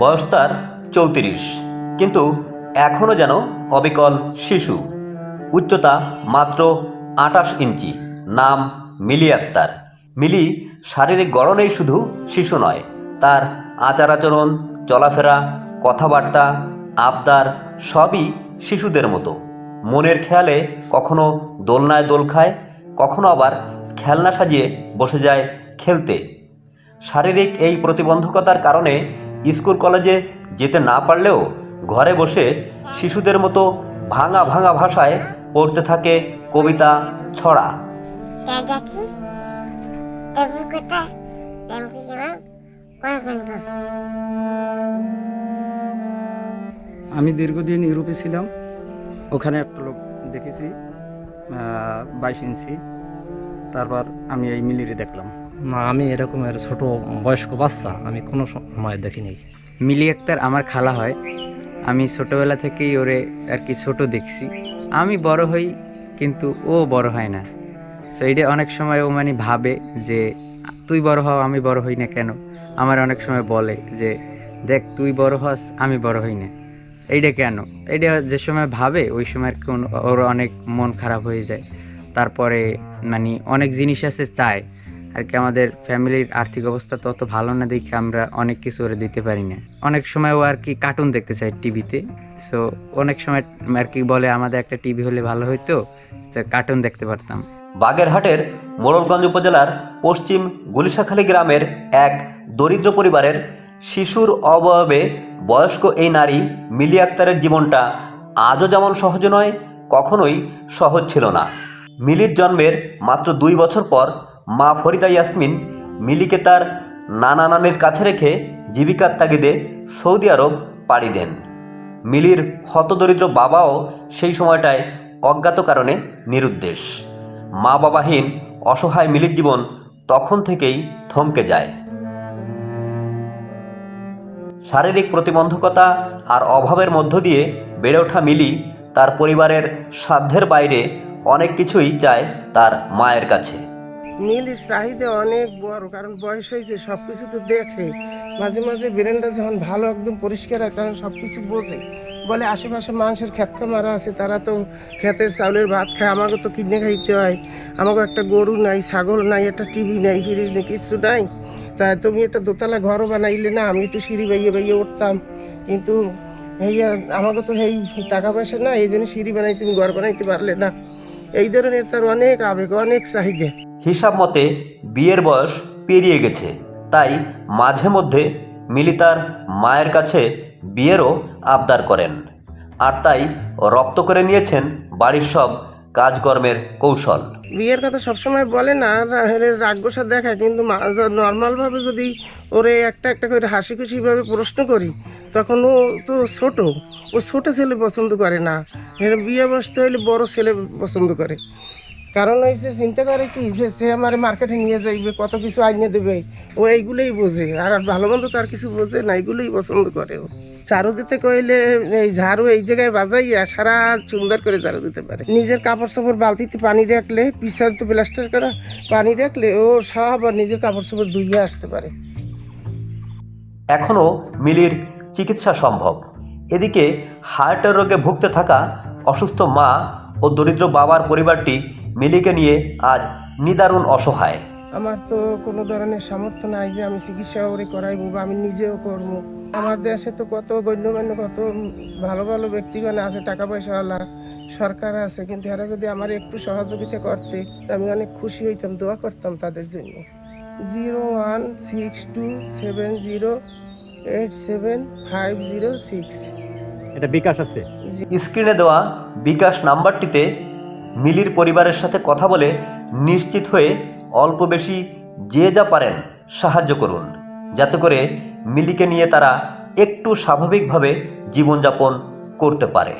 বয়স তার চৌত্রিশ। কিন্তু এখনও যেন অবিকল শিশু। উচ্চতা মাত্র আটাশ ইঞ্চি, নাম মিলি আক্তার। মিলি শারীরিক গড়নেই শুধু শিশু নয়, তার আচার আচরণ চলাফেরা, কথাবার্তা, আবদার সবই শিশুদের মতো। মনের খেয়ালে কখনো দোলনায় দোল খায়, কখনো আবার খেলনা সাজিয়ে বসে যায় খেলতে। শারীরিক এই প্রতিবন্ধকতার কারণে স্কুল কলেজে যেতে না পারলেও ঘরে বসে শিশুদের মতো ভাঙা ভাঙা ভাষায় পড়তে থাকে কবিতা ছড়া। আমি দীর্ঘদিন ইউরোপে ছিলাম ওখানে একটা লোক দেখেছি বাইশ ইঞ্চি। তারপর আমি এই মিলিরে দেখলাম। না আমি এরকমের ছোট বয়স্ক বাচ্চা, আমি কোনো সময় দেখিনি। মিলি আক্তার আমার খালা হয়। আমি ছোটবেলা থেকেই ওরে আর কি ছোট দেখছি। আমি বড় হই, কিন্তু ও বড় হয় না। তো এটা অনেক সময় ও মানে ভাবে যে, তুই বড় হও, আমি বড় হই না কেন? আমার অনেক সময় বলে যে, দেখ, তুই বড় হস, আমি বড় হই না। এইটা কেন? এইটা যে সময় ভাবে, ওই সময় আর কি ওন- ওর অনেক মন খারাপ হয়ে যায়। তারপরে মানে অনেক জিনিস আছে, চায়। আর কি আমাদের ফ্যামিলির আর্থিক অবস্থা তত ভালো না দেখে আমরা অনেক কিছু ওরে দিতে পারি না। অনেক সময় ও আর কি কার্টুন দেখতে চায় টিভিতে সো অনেক সময় আর কি বলে, আমাদের একটা টিভি হলে ভালো হতো তো কার্টুন দেখতে পারতাম। বাগেরহাটের মোড়লগঞ্জ উপজেলার পশ্চিম গুলিশাখালী গ্রামের এক দরিদ্র পরিবারের শিশুর অবয়বে বয়স্ক এই নারী মিলি আক্তারের জীবনটা আজও যেমন সহজ নয়, কখনোই সহজ ছিল না। মিলির জন্মের মাত্র দুই বছর পর মা ফরিদা ইয়াসমিন মিলিকে তার নানা নানির কাছে রেখে জীবিকার তাগিদে সৌদি আরব পাড়ি দেন। মিলির হতদরিদ্র বাবাও সেই সময়টায় অজ্ঞাত কারণে নিরুদ্দেশ। মা বাবাহীন অসহায় মিলির জীবন তখন থেকেই থমকে যায়। শারীরিক প্রতিবন্ধকতা আর অভাবের মধ্য দিয়ে বেড়ে ওঠা মিলি তার পরিবারের সাধ্যের বাইরে অনেক কিছুই চায় তার মায়ের কাছে। নীলের চাহিদা অনেক বড়, কারণ বয়স হয়েছে সব কিছু তো দেখে। মাঝে মাঝে ব্রেনটা যখন ভালো, একদম পরিষ্কার হয়, কারণ সব কিছু বোঝে। বলে আশেপাশে মানুষের ক্ষেত মারা আছে, তারা তো ক্ষেতের চাউলের ভাত খায়, আমাকে তো কিনে খাইতে হয়। আমাকে একটা গরু নাই, ছাগল নাই, একটা টিভি নাই, ফ্রিজ নেই কিছু নাই। তা তুমি একটা দোতলা ঘরও বানাইলে না, আমি একটু সিঁড়ি বাইয়ে বাইয়ে উঠতাম। কিন্তু এই আমাকে তো এই টাকা পয়সা না এই জন্য সিঁড়ি বানাই, তুমি ঘর বানাইতে পারলে না। এই ধরনের তার অনেক আবেগ, অনেক চাহিদা। হিসাব মতে বিয়ের বয়স পেরিয়ে গেছে। তাই মাঝে মধ্যে মিলি তার মায়ের কাছে বিয়েরও আবদার করেন। আর তাই রপ্ত করে নিয়েছেন বাড়ির সব কাজকর্মের কৌশল। বিয়ের কথা সবসময় বলে না রাগবসা দেখায়, কিন্তু নর্মালভাবে যদি ওরে একটা একটা করে হাসি খুশিভাবে প্রশ্ন করি, তখন ও তো ছোট। ও ছোট ছেলে পছন্দ করে না। এর বিয়ে বসতে হলে বড় ছেলে পছন্দ করে। কারণ হয়েছে চিন্তা করে কি যে সে আমার মার্কেটে নিয়ে যাইবে, কত কিছু আইনে দেবে, ও এইগুলোই বোঝে। আর ভালো মন্দ তার কিছু বোঝে না, এইগুলোই পছন্দ করে ও। ঝাড়ু দিতে কইলে এই ঝাড়ু এই জায়গায় বাজাইয়া সারা সুন্দর করে ঝাড়ু দিতে পারে। নিজের কাপড় চোপড় বালতিতে পানি রাখলে পিছার তো প্লাস্টার করা, পানি রাখলে ও সব আর নিজের কাপড় চোপড় ধুইয়ে আসতে পারে। এখনও মিলির চিকিৎসা সম্ভব। এদিকে হার্টের রোগে ভুগতে থাকা অসুস্থ মা ও দরিদ্র বাবার পরিবারটি মিলিকে নিয়ে আজ নিদারুণ অসহায়। আমার তো কোনো ধরনের সামর্থ্য নাই যে আমি চিকিৎসা করে করাইবো বা আমি নিজেও করব। আমার দেশে তো কত গণ্যমান্য, কত ভালো ভালো ব্যক্তিগণ আছে টাকা পয়সাওয়ালা সরকার আছে, কিন্তু এরা যদি আমার একটু সহযোগিতা করতে আমি অনেক খুশি হইতাম, দোয়া করতাম তাদের জন্য। Zero one six two seven zero eight seven five zero six. এটা বিকাশ আছে। স্ক্রিনে দেওয়া বিকাশ নাম্বারটিতে মিলির পরিবারের সাথে কথা বলে নিশ্চিত হয়ে অল্প বেশি যে যা পারেন সাহায্য করুন। যাতে করে মিলিকে নিয়ে তারা একটু স্বাভাবিকভাবে জীবনযাপন করতে পারে।